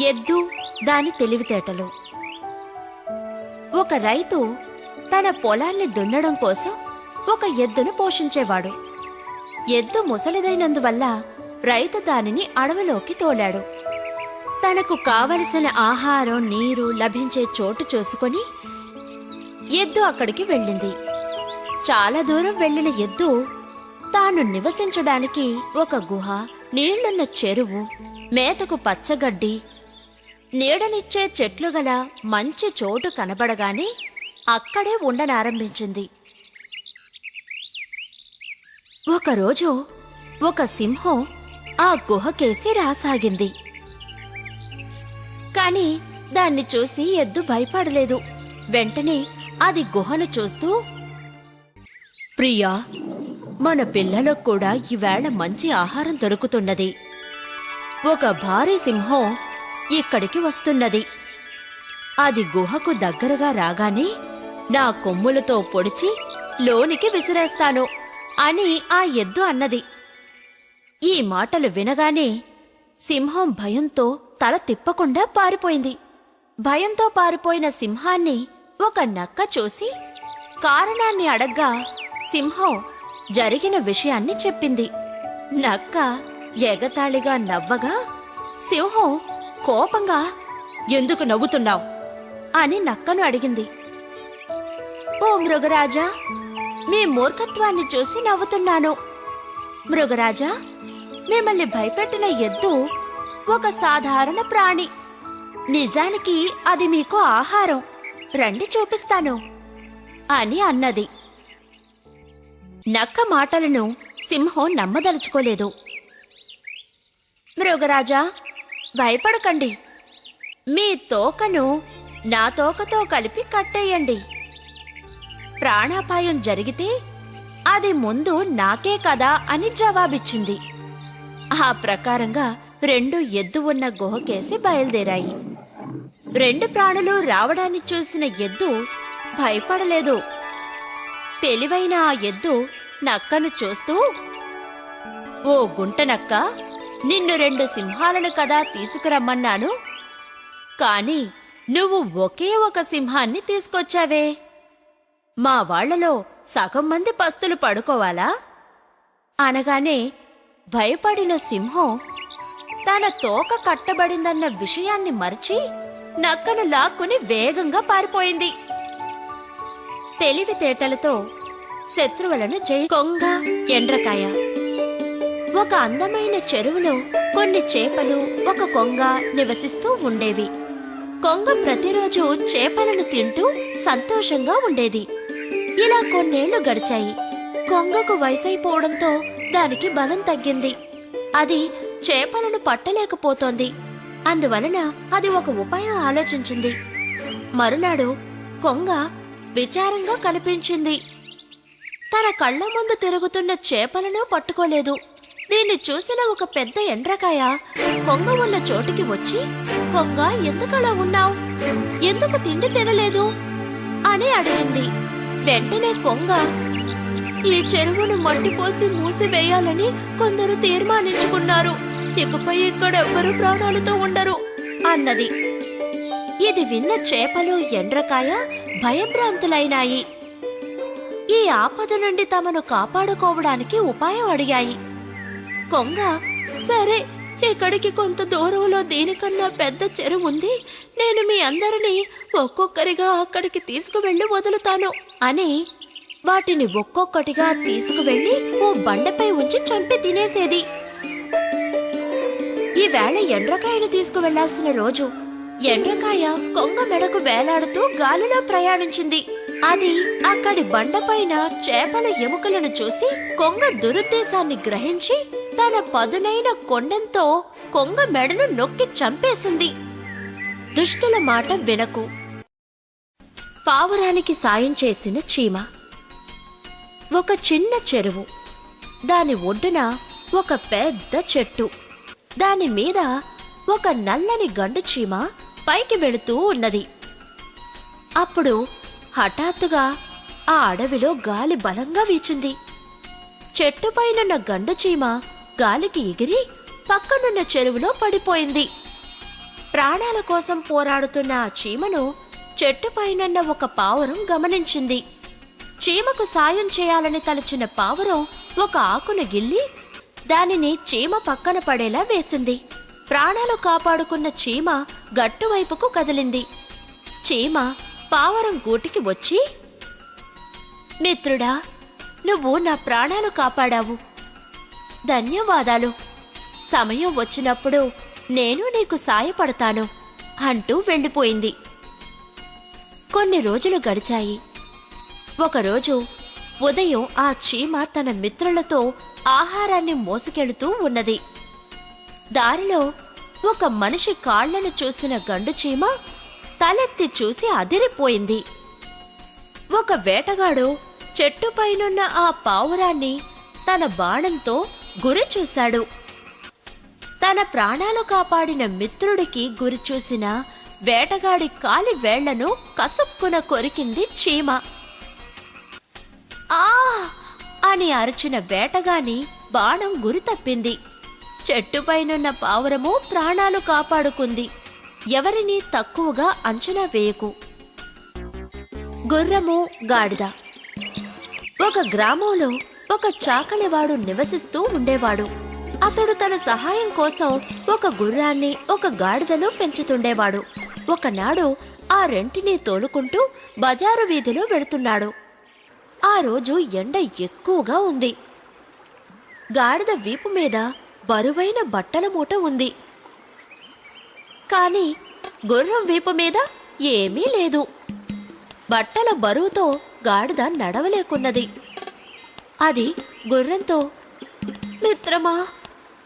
ఎద్దు దాని తెలివితేటలు. ఒక రైతు తన పొలాన్ని దున్నడం కోసం ఒక ఎద్దును పోషించేవాడు. ఎద్దు ముసలిదైనందువల్ల రైతు దానిని అడవిలోకి తోలాడు. తనకు కావలసిన ఆహారం నీరు లభించే చోటు చూసుకొని ఎద్దు అక్కడికి వెళ్ళింది. చాలా దూరం వెళ్ళిన ఎద్దు తాను నివసించడానికి ఒక గుహ నీళ్ళున్న చెరువు మేతకు పచ్చగడ్డి నీడనిచ్చే చెట్లు గల మంచి చోటు కనబడగానే అక్కడే ఉండనారంభించింది. ఒకరోజు ఒక సింహం ఆ గుహకేసి రాసాగింది. కాని దాన్ని చూసి ఎద్దు భయపడలేదు. వెంటనే అది గుహను చూస్తూ ప్రియా మన పిల్లలకు కూడా ఈవేళ మంచి ఆహారం దొరుకుతున్నది. ఒక భారీ సింహం ఇక్కడికి వస్తున్నది. అది గుహకు దగ్గరగా రాగానే నా కొమ్ములతో పొడిచి లోనికి విసిరేస్తాను అని ఆ ఎద్దు అన్నది. ఈ మాటలు వినగానే సింహం భయంతో తల తిప్పకుండా పారిపోయింది. భయంతో పారిపోయిన సింహాన్ని ఒక నక్క చూసి కారణాన్ని అడగ్గా సింహం జరిగిన విషయాన్ని చెప్పింది. నక్క ఎగతాళిగా నవ్వగా సింహం కోపంగా ఎందుకు నవ్వుతున్నావు? అని నక్కను అడిగింది. ఓ మృగరాజా మీ మూర్ఖత్వాన్ని చూసి నవ్వుతున్నాను. మృగరాజా మిమ్మల్ని భయపెట్టిన ఎద్దు ఒక సాధారణ ప్రాణి. నిజానికి అది మీకు ఆహారం. రండి చూపిస్తాను. అని అన్నది. నక్క మాటలను సింహం నమ్మదలుచుకోలేదు. మృగరాజా భయపడకండి. మీ తోకను నా తోకతో కలిపి కట్టేయండి. ప్రాణాపాయం జరిగితే అది ముందు నాకే కదా అని జవాబిచ్చింది. ఆ ప్రకారంగా రెండు ఎద్దు ఉన్న గుహకేసి బయలుదేరాయి. రెండు ప్రాణులు రావడాన్ని చూసిన ఎద్దు భయపడలేదు. తెలివైన ఆ ఎద్దు నక్కను చూస్తూ ఓ గుంట నక్క నిన్ను రెండు సింహాలను కదా తీసుకురమ్మన్నాను. కాని నువ్వు ఒకే ఒక సింహాన్ని తీసుకొచ్చావే. మా వాళ్ళలో సగం మంది పస్తులు పడుకోవాలా? అనగానే భయపడిన సింహం తన తోక కట్టబడిందన్న విషయాన్ని మరచి నక్కను లాక్కుని వేగంగా పారిపోయింది. తెలివితేటలతో శత్రువులను జయ కొంగ ఎండ్రకాయ ఒక అందమైన చెరువులో కొన్ని చేపలు ఒక కొంగ నివసిస్తూ ఉండేవి. కొంగ ప్రతిరోజు చేపలను తింటూ సంతోషంగా ఉండేది. ఇలా కొన్నేళ్ళు గడిచాయి. కొంగకు వయసైపోవడంతో దానికి బలం తగ్గింది. అది చేపలను పట్టలేకపోతోంది. అందువలన అది ఒక ఉపాయం ఆలోచించింది. మరునాడు కొంగ విచారంగా కనిపించింది. తన కళ్ళ ముందు తిరుగుతున్న చేపలను పట్టుకోలేదు. దీన్ని చూసిన ఒక పెద్ద ఎండ్రకాయ కొంగ ఉన్న చోటికి వచ్చి కొంగ ఎందుకలా ఉన్నావు? ఎందుకు తిండి తినలేదు? అని అడిగింది. వెంటనే కొంగ ఈ చెరువును మట్టిపోసి మూసివేయాలని కొందరు తీర్మానించుకున్నారు. ఇకపై ఇక్కడెవ్వరూ ప్రాణాలతో ఉండరు అన్నది. ఇది విన్న చేపలు ఎండ్రకాయ భయభ్రాంతులైనాయి. ఈ ఆపద నుండి తమను కాపాడుకోవడానికి ఉపాయం అడిగాయి. కొంగ? సరే ఇక్కడికి కొంత దూరంలో దేనికన్నా పెద్ద చెరువు ఉంది. నేను మీ అందరినీ ఒక్కొక్కరిగా అక్కడికి తీసుకువెళ్ళి వదులుతాను అని వాటిని ఒక్కొక్కటిగా తీసుకువెళ్ళి ఓ బండపై ఉంచి చంపి తినేసేది. ఈవేళ ఎండ్రకాయను తీసుకువెళ్ళాల్సిన రోజు. ఎండ్రకాయ కొంగ మెడకు వేలాడుతూ గాలిలో ప్రయాణించింది. అది అక్కడి బండపైన చేపల ఎముకలను చూసి కొంగ దురుద్దేశాన్ని గ్రహించి తన పదునైన కొండంతో కొంగ మెడను నొక్కి చంపేసింది. దుష్టుల మాట వినకు. పావురానికి సాయం చేసిన చీమ. ఒక చిన్న చెరువు. దాని ఒడ్డున ఒక పెద్ద చెట్టు. దాని మీద ఒక నల్లని గండు చీమ పైకి వెళుతూ ఉన్నది. అప్పుడు హఠాత్తుగా ఆ అడవిలో గాలి బలంగా వీచింది. చెట్టుపైనున్న గండు చీమ గాలికి ఎగిరి పక్కనున్న చెరువులో పడిపోయింది. ప్రాణాల కోసం పోరాడుతున్న ఆ చీమను చెట్టుపైనున్న ఒక పావురం గమనించింది. చీమకు సాయం చేయాలని తలచిన పావురం ఒక ఆకును గిల్లి దానిని చీమ పక్కన పడేలా వేసింది. ప్రాణాలు కాపాడుకున్న చీమ గట్టువైపుకు కదిలింది. చీమ పావురం గూటికి వచ్చి మిత్రుడా నువ్వు నా ప్రాణాలు కాపాడావు. ధన్యవాదాలు. సమయం వచ్చినప్పుడు నేను నీకు సాయపడతాను అంటూ వెళ్ళిపోయింది. కొన్ని రోజులు గడిచాయి. ఒకరోజు ఉదయం ఆ చీమ తన మిత్రులతో ఆహారాన్ని మోసుకెళుతూ ఉన్నది. దారిలో ఒక మనిషి కాళ్ళను చూసిన గండు చీమ తలెత్తి చూసి అదిరిపోయింది. ఒక వేటగాడు చెట్టుపైనున్న ఆ పావురాన్ని తన బాణంతో గురి చూశాడు. తన ప్రాణాలు కాపాడిన మిత్రుడికి గురి చూసిన వేటగాడి కాలి వేళ్ళను కసుక్కున కొరికింది చీమ. ఆ! అని అరిచిన వేటగాని బాణం గురి తప్పింది. చెట్టుపైనున్న పావురము ప్రాణాలు కాపాడుకుంది. ఎవరిని తక్కువగా అంచనా వేయకు. గుర్రము గాడిద. ఒక గ్రామంలో ఒక చాకలివాడు నివసిస్తూ ఉండేవాడు. అతడు తన సహాయం కోసం ఒక గుర్రాన్ని ఒక గాడిదను పెంచుతుండేవాడు. ఒకనాడు ఆ రెంటిని తోలుకుంటూ బజారు వీధిలో వెడుతున్నాడు. ఆ రోజు ఎండ ఎక్కువగా ఉంది. గాడిద వీపు మీద బరువైన బట్టల మూట ఉంది. కాని గుర్రం వీపు మీద ఏమీ లేదు. బట్టల బరువుతో గాడిద నడవలేకున్నది. అది గుర్రంతో మిత్రమా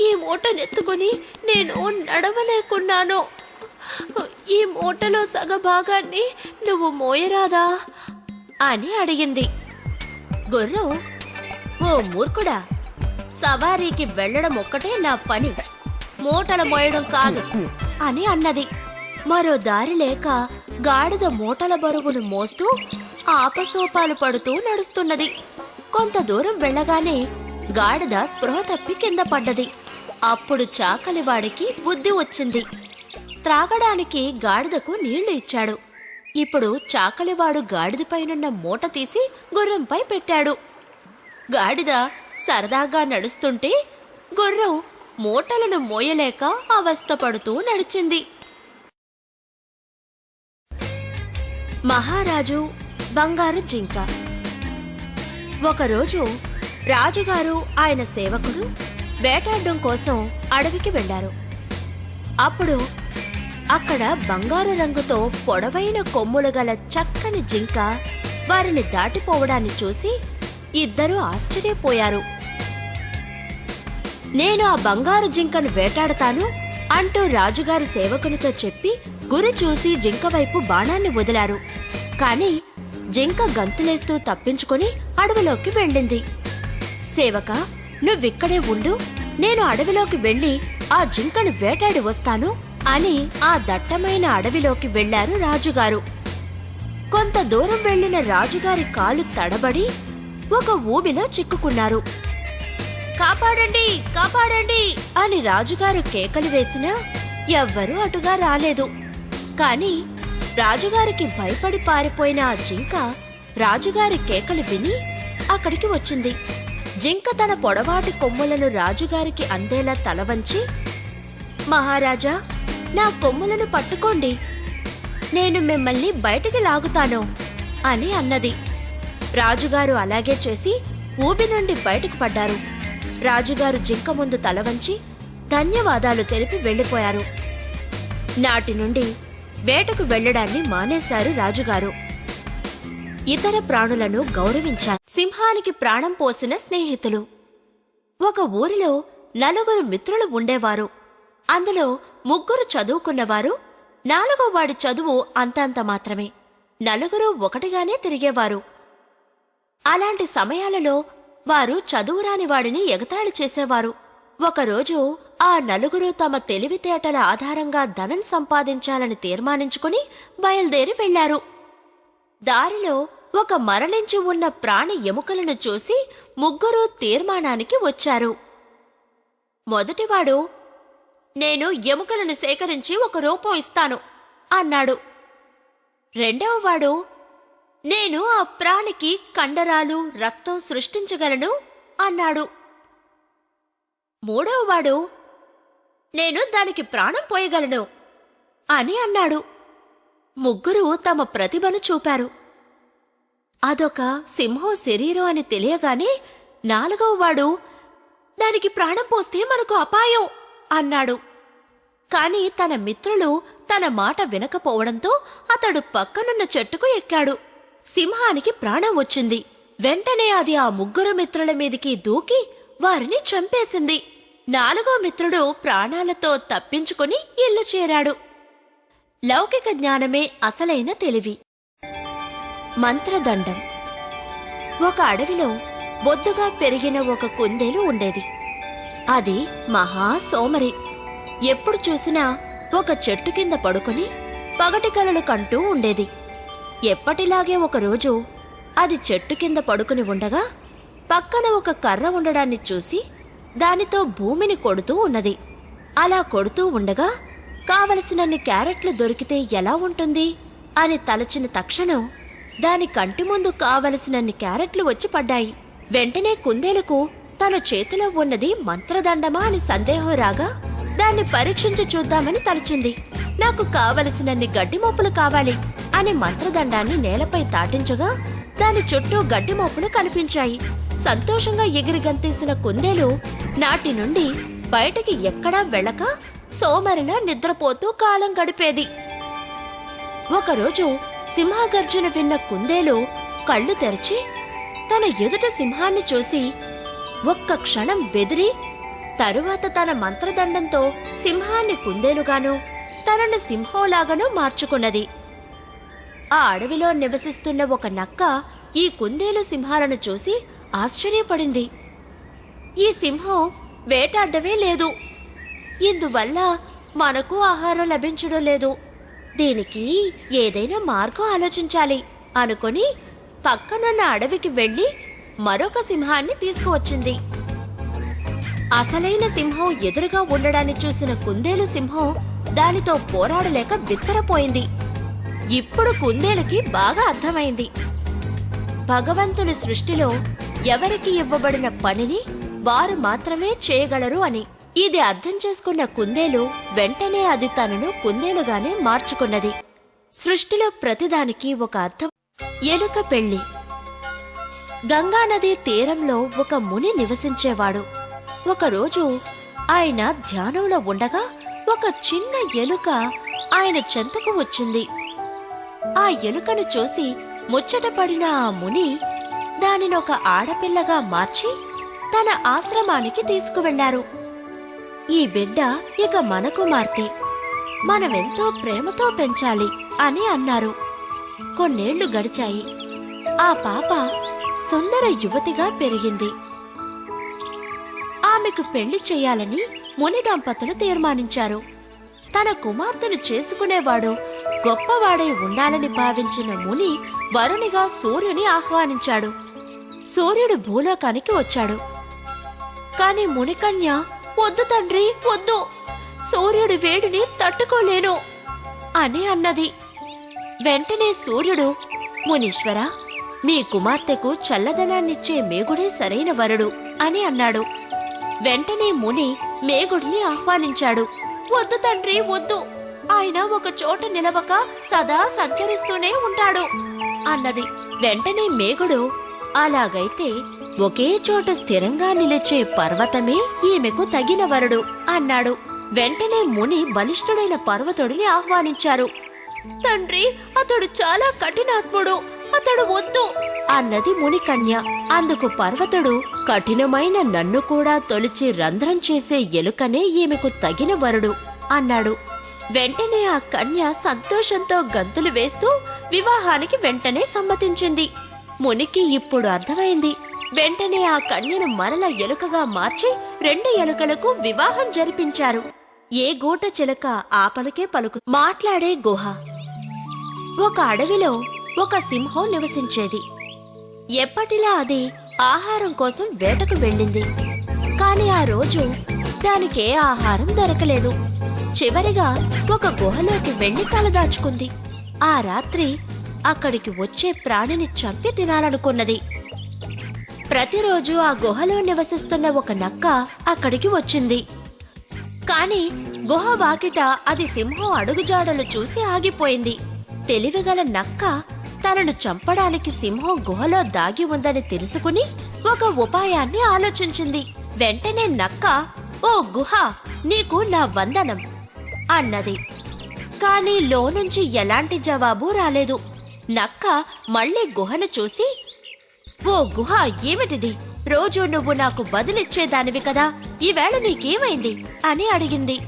ఈ మూటనెత్తుకుని నేను నడవలేకున్నాను. ఈ మూటలో సగ భాగాన్ని నువ్వు మోయరాదా? అని అడిగింది. గుర్రం ఓ మూర్ఖుడా సవారీకి వెళ్ళడం ఒక్కటే నా పని మూటలు మోయడం కాదు అని అన్నది. మరో దారి లేక గాడిద మూటల బరువును మోస్తూ ఆపసోపాలు పడుతూ నడుస్తున్నది. కొంత దూరం వెళ్ళగానే గాడిద స్పృహ తప్పి కింద పడ్డది. అప్పుడు చాకలివాడికి బుద్ధి వచ్చింది. త్రాగడానికి గాడిదకు నీళ్ళు ఇచ్చాడు. ఇప్పుడు చాకలివాడు గాడిదపైనున్న మూట తీసి గుర్రంపై పెట్టాడు. గాడిద సరదాగా నడుస్తుంటే గుర్రం మూటలను మోయలేక అవస్థపడుతూ నడిచింది. మహారాజు బంగారు జింక ఒకరోజు రాజుగారు ఆయన సేవకుడు వేటాడడం కోసం అడవికి వెళ్ళారు అప్పుడు అక్కడ బంగారు రంగుతో పొడవైన కొమ్ములు గల చక్కని జింక వారిని దాటిపోవడాన్ని చూసి ఇద్దరూ ఆశ్చర్యపోయారు. నేను ఆ బంగారు జింకను వేటాడతాను అంటూ రాజుగారు సేవకునితో చెప్పి గురి చూసి జింక వైపు బాణాన్ని వదిలారు. కానీ జింక గంతులేస్తూ తప్పించుకొని అడవిలోకి వెళ్ళింది. సేవక నువ్విక్కడే ఉండు. నేను అడవిలోకి వెళ్ళి ఆ జింకను వేటాడి వస్తాను అని ఆ దట్టమైన అడవిలోకి వెళ్ళారు రాజుగారు. కొంత దూరం వెళ్ళిన రాజుగారి కాలు తడబడి ఒక ఊబిలో చిక్కుకున్నారు. కాపాడండి! కాపాడండి! అని రాజుగారు కేకలు వేసినా ఎవ్వరూ అటుగా రాలేదు. కాని రాజుగారికి భయపడి పారిపోయిన ఆ జింక రాజుగారి కేకలు విని అక్కడికి వచ్చింది. జింక తన పొడవాటి కొమ్ములను రాజుగారికి అందేలా తల వంచి మహారాజా నా కొమ్ములను పట్టుకోండి. నేను మిమ్మల్ని బయటికి లాగుతాను అని అన్నది. రాజుగారు అలాగే చేసి ఊబి నుండి బయటకు పడ్డారు. రాజుగారు జింక ముందు తల వంచి ధన్యవాదాలు తెలిపి వెళ్ళిపోయారు. నాటి నుండి వేటకు వెళ్ళడాన్ని మానేశారు రాజుగారు. ఇతర ప్రాణులను గౌరవించారు. సింహానికి ప్రాణం పోసిన స్నేహితులు. ఒక ఊరిలో నలుగురు మిత్రులు ఉండేవారు. అందులో ముగ్గురు చదువుకున్నవారు నాలుగో వాడి చదువు అంతంత మాత్రమే. నలుగురు ఒకటిగానే తిరిగేవారు. అలాంటి సమయాలలో వారు చదువురాని వాడిని ఎగతాళి చేసేవారు. ఒకరోజు ఆ నలుగురు తమ తెలివితేటల ఆధారంగా ధనం సంపాదించాలని తీర్మానించుకుని బయలుదేరి వెళ్ళారు. దారిలో ఒక మరణించి ఉన్న ప్రాణి ఎముకలను చూసి ముగ్గురు తీర్మానానికి వచ్చారు. మొదటివాడు నేను ఎముకలను సేకరించి ఒక రూపం ఇస్తాను అన్నాడు. రెండవ వాడు నేను ఆ ప్రాణికి కండరాలు రక్తం సృష్టించగలను అన్నాడు. మూడవవాడు నేను దానికి ప్రాణం పోయగలను అని అన్నాడు. ముగ్గురు తమ ప్రతిభను చూపారు. అదొక సింహం శరీరం అని తెలియగానే నాలుగవ వాడు దానికి ప్రాణం పోస్తే మనకు అపాయం అన్నాడు. కాని తన మిత్రులు తన మాట వినకపోవడంతో అతడు పక్కనున్న చెట్టుకు ఎక్కాడు. సింహానికి ప్రాణం వచ్చింది. వెంటనే అది ఆ ముగ్గురు మిత్రుల మీదికి దూకి వారిని చంపేసింది. నాలుగో మిత్రుడు ప్రాణాలతో తప్పించుకుని ఇల్లు చేరాడు. లౌకిక జ్ఞానమే అసలైన తెలివి. మంత్రదండం. ఒక అడవిలో బొద్దుగా పెరిగిన ఒక కుందేలు ఉండేది. అది మహా సోమరి ఎప్పుడు చూసినా ఒక చెట్టు కింద పడుకుని పగటి కలలు కంటూ ఉండేది. ఎప్పటిలాగే ఒకరోజు అది చెట్టు కింద పడుకుని ఉండగా పక్కన ఒక కర్ర ఉండడాన్ని చూసి దానితో భూమిని కొడుతూ ఉన్నది. అలా కొడుతూ ఉండగా కావలసినన్ని క్యారెట్లు దొరికితే ఎలా ఉంటుంది? అని తలచిన తక్షణం దాని కంటి ముందు కావలసినన్ని క్యారెట్లు వచ్చి పడ్డాయి. వెంటనే కుందేలకు తన చేతిలో ఉన్నది మంత్రదండమా అని సందేహం రాగా దాన్ని పరీక్షించి చూద్దామని తలచింది. నాకు కావలసినన్ని గడ్డి మోపులు కావాలి అని మంత్రదండాన్ని నేలపై తాటించగా దాని చుట్టూ గడ్డి మోపులు కనిపించాయి. సంతోషంగా ఎగిరి గంతేసిన కుందేలు నాటి నుండి బయటికి ఎక్కడా వెళ్ళక సోమరిలా నిద్రపోతూ కాలం గడిపేది. ఒకరోజు సింహగర్జన విన్న కుందేలు కళ్ళు తెరిచి తన ఎదుట సింహాన్ని చూసి ఒక్క క్షణం బెదిరి తరువాత తన మంత్రదండంతో సింహాన్ని కుందేలుగాను తనను సింహంలాగాను మార్చుకున్నది. ఆ అడవిలో నివసిస్తున్న ఒక నక్క ఈ కుందేలు సింహాలను చూసి ఆశ్చర్యపడింది. ఈ సింహం వేటాడమే లేదు. ఇందువల్ల మనకు ఆహారం లభించడం లేదు. దీనికి ఏదైనా మార్గం ఆలోచించాలి అనుకొని పక్కనున్న అడవికి వెళ్ళి మరొక సింహాన్ని తీసుకువచ్చింది. అసలైన సింహం ఎదురుగా ఉండడాన్ని చూసిన కుందేలు సింహం దానితో పోరాడలేక బిత్తరపోయింది. ఇప్పుడు కుందేలుకి బాగా అర్థమైంది. భగవంతుని సృష్టిలో ఎవరికి ఇవ్వబడిన పనిని వారు మాత్రమే చేయగలరు అని. ఇది అర్థం చేసుకున్న కుందేలు వెంటనే అది తనను కుందేలుగానే మార్చుకున్నది. సృష్టిలో ప్రతిదానికి ఒక అర్థం. ఎలుక పెళ్ళి గంగానది తీరంలో ఒక ముని నివసించేవాడు. ఒకరోజు ఆయన ధ్యానంలో ఉండగా ఒక చిన్న ఎలుక ఆయన చెంతకు వచ్చింది. ఆ ఎలుకను చూసి ముచ్చటపడిన ఆ ముని దానినొక ఆడపిల్లగా మార్చి తన ఆశ్రమానికి తీసుకువెళ్ళారు ఈ బిడ్డ ఇక మన కుమార్తె. మనమెంతో ప్రేమతో పెంచాలి అని అన్నారు. కొన్నేళ్ళు గడిచాయి. ఆ పాప సుందర యువతిగా పెరిగింది. ఆమెకు పెళ్ళి చేయాలని ముని దంపతులు తీర్మానించారు. తన కుమార్తెను చేసుకునేవాడు గొప్పవాడై ఉండాలని భావించిన ముని వరునిగా సూర్యుని ఆహ్వానించాడు. సూర్యుడు భూలోకానికి వచ్చాడు. కాని మునికన్య వద్దు తండ్రి వద్దు. సూర్యుడి వేడిని తట్టుకోలేను అని అన్నది. వెంటనే సూర్యుడు మునీశ్వర మీ కుమార్తెకు చల్లదనాన్నిచ్చే మేగుడే సరైన వరుడు అని అన్నాడు. వెంటనే ముని మేగుడిని ఆహ్వానించాడు. వద్దు తండ్రి వద్దు. ఆయన ఒక చోట నిలవక సదా సంచరిస్తూనే ఉంటాడు అన్నది. వెంటనే మేగుడు అలాగైతే ఒకే చోట స్థిరంగా నిలిచే పర్వతమే ఈమెకు తగిన వరుడు అన్నాడు. వెంటనే ముని బలిష్ఠుడైన పర్వతుడిని ఆహ్వానించారు. తండ్రి అతడు చాలా కఠినాత్ముడు అతడు వద్దు అన్నది మునికన్య అందుకు పర్వతుడు కఠినమైన నన్ను కూడా తొలిచి రంధ్రం చేసే ఎలుకనే ఈమెకు తగిన వరుడు అన్నాడు. వెంటనే ఆ కన్య సంతోషంతో గంతులు వేస్తూ వివాహానికి వెంటనే సమ్మతించింది. మునికి ఇప్పుడు అర్థమైంది. వెంటనే ఆ కన్యను మరల ఎలుకగా మార్చి రెండు ఎలుకలకు వివాహం జరిపించారు. ఏ గూట చిలక ఆపలకే పలుకు మాట్లాడే గుహ. ఒక అడవిలో ఒక సింహం నివసించేది. ఎప్పటిలా అది ఆహారం కోసం వేటకు వెళ్ళింది. కాని ఆ రోజు దానికే ఆహారం దొరకలేదు. చివరిగా ఒక గుహలోకి వెళ్ళి తలదాచుకుంది ఆ రాత్రి అక్కడికి వచ్చే ప్రాణిని చంపి తినాలనుకున్నది. ప్రతిరోజు ఆ గుహలో నివసిస్తున్న ఒక నక్క అక్కడికి వచ్చింది. కాని గుహ వాకిట అది సింహం అడుగుజాడలు చూసి ఆగిపోయింది. తెలివిగల నక్క తనను చంపడానికి సింహం గుహలో దాగి ఉందని తెలుసుకుని ఒక ఉపాయాన్ని ఆలోచించింది. వెంటనే నక్క ఓ గుహ నీకు నా వందనం అన్నది. కాని లోనుంచి ఎలాంటి జవాబు రాలేదు. నక్క మళ్ళీ గుహను చూసి ఓ గుహ ఏమిటిది? రోజు నువ్వు నాకు బదులిచ్చేదానివి కదా. ఈవేళ నీకేమైంది? అని అడిగింది.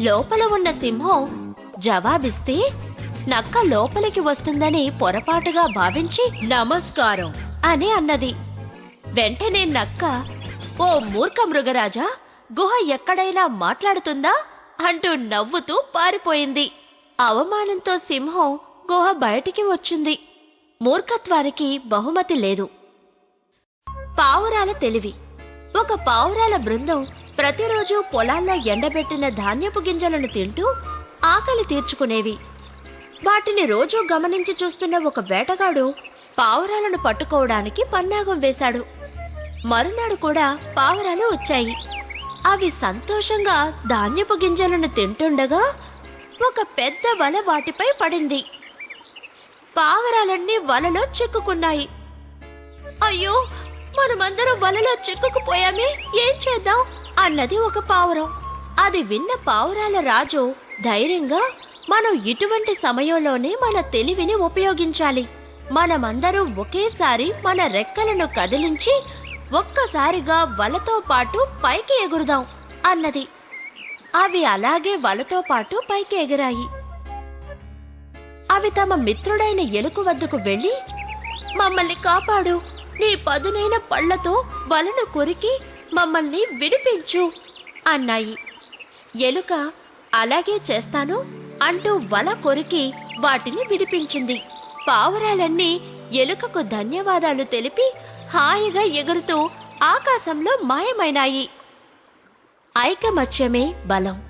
లోపల ఉన్న సింహం జవాబిస్తే నక్క లోపలికి వస్తుందని పొరపాటుగా భావించి నమస్కారం అని అన్నది. వెంటనే నక్క ఓ మూర్ఖ మృగరాజా గుహ ఎక్కడైనా మాట్లాడుతుందా? అంటూ నవ్వుతూ పారిపోయింది. అవమానంతో సింహం గుహ బయటికి వచ్చింది. మూర్ఖత్వానికి బహుమతి లేదు. పావురాల తెలివి. ఒక పావురాల బృందం ప్రతిరోజు పొలాల్లో ఎండబెట్టిన ధాన్యపు గింజలను తింటూ ఆకలి తీర్చుకునేవి. వాటిని రోజూ గమనించి చూస్తున్న ఒక వేటగాడు పావురాలను పట్టుకోవడానికి పన్నాగం వేశాడు. మరునాడు కూడా పావురాలు వచ్చాయి. అవి సంతోషంగా ధాన్యపు గింజలను తింటుండగా ఒక పెద్ద వల వాటిపై పడింది. పావురాలన్నీ వలలో చిక్కుకున్నాయి. అయ్యో మనమందరం వలలో చిక్కుకుపోయామే ఏం చేద్దాం? అన్నది ఒక పావురం. అది విన్న పావురాల రాజు ధైర్యంగా మనం ఇటువంటి సమయంలోనే మన తెలివిని ఉపయోగించాలి. మనమందరం ఒకేసారి మన రెక్కలను కదిలించి ఒక్కసారిగా వలతో పాటు పైకి ఎగురుదాం అన్నది. అవి అలాగే వలతో పాటు పైకి ఎగిరాయి. అవి తమ మిత్రుడైన ఎలుక వద్దకు వెళ్ళి మమ్మల్ని కాపాడు. నీ పదునైన పళ్ళతో వలను కొరికి మమ్మల్ని విడిపించు అన్నాయి. ఎలుక అలాగే చేస్తాను అంటూ వల కొరికి వాటిని విడిపించింది. పావురాలన్నీ ఎలుకకు ధన్యవాదాలు తెలిపి హాయిగా ఎగురుతూ ఆకాశంలో మాయమైనాయి. ఐకమత్యమే బలం.